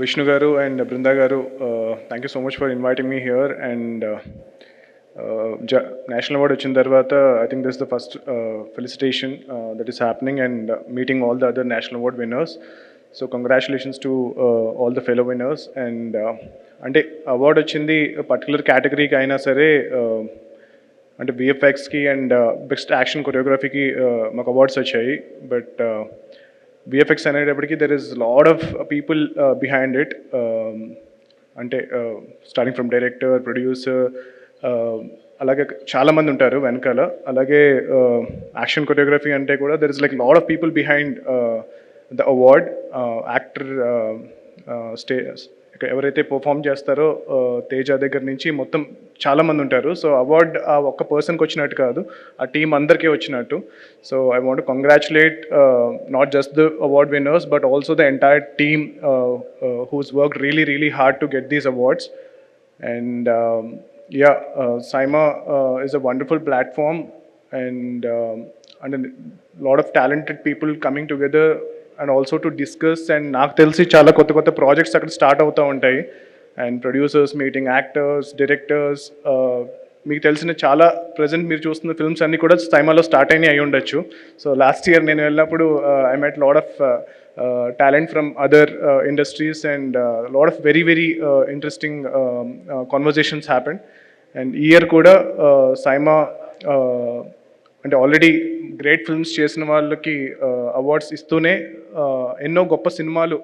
విష్ణు గారు అండ్ బృందా గారు thank you so much for inviting me here and national award వచ్చిన తర్వాత I think this the first felicitation that is happening and meeting all the other national award winners so congratulations to all the fellow winners and అంటే award వచ్చింది particular కేటగిరీకి అయినా సరే అంటే బిఎఫ్ఎక్స్కి and best action కొరియోగ్రఫీకి మాకు అవార్డ్స్ వచ్చాయి. బట్ విఎఫ్ఎక్స్ అనేటప్పటికీ there is lot of people behind it అంటే స్టార్టింగ్ ఫ్రమ్ డైరెక్టర్ ప్రొడ్యూసర్ అలాగే చాలామంది ఉంటారు వెనకాల. అలాగే యాక్షన్ కొరియోగ్రఫీ అంటే కూడా there is like lot of people behind the award actor stay ఎవరైతే పర్ఫామ్ చేస్తారో తేజ దగ్గర నుంచి మొత్తం చాలా మంది ఉంటారు. సో అవార్డ్ ఆ ఒక్క పర్సన్కి వచ్చినట్టు కాదు ఆ టీం అందరికీ వచ్చినట్టు. So I want congratulate not just the award winners but also the entire team whose work really really hard to get these awards and yeah SIIMA is a wonderful platform and and platform. Of talented people coming together and also to discuss and నాకు తెలిసి చాలా కొత్త కొత్త projects అక్కడ start అవుతూ ఉంటాయి. And producers meeting actors directors మీకు తెలిసిన చాలా ప్రజెంట్ మీరు చూస్తున్న ఫిల్మ్స్ అన్నీ కూడా సైమాలో స్టార్ట్ అయినాయి అయి ఉండొచ్చు. సో లాస్ట్ ఇయర్ నేను వెళ్ళినప్పుడు I met lot of talent from other industries and lot of very very interesting conversations happen and ఈ ఇయర్ కూడా uh, సైమా uh, అంటే ఆల్రెడీ గ్రేట్ ఫిల్మ్స్ చేసిన వాళ్ళకి uh, అవార్డ్స్ ఇస్తూనే ఎన్నో గొప్ప సినిమాలు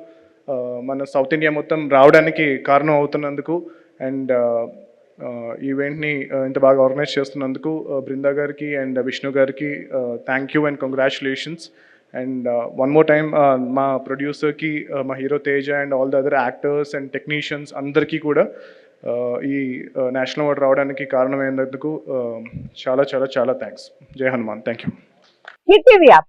మన సౌత్ ఇండియా మొత్తం రావడానికి కారణం అవుతున్నందుకు అండ్ ఈవెంట్ని ఇంత బాగా ఆర్గనైజ్ చేస్తున్నందుకు బృందా గారికి అండ్ విష్ణు గారికి thank you and congratulations and one more time మా ప్రొడ్యూసర్కి మా hero Teja and all the other actors and technicians అందరికీ కూడా ఈ నేషనల్ అవార్డు రావడానికి కారణమైనందుకు చాలా చాలా చాలా thanks Jai Hanuman. Thank you hit TV app.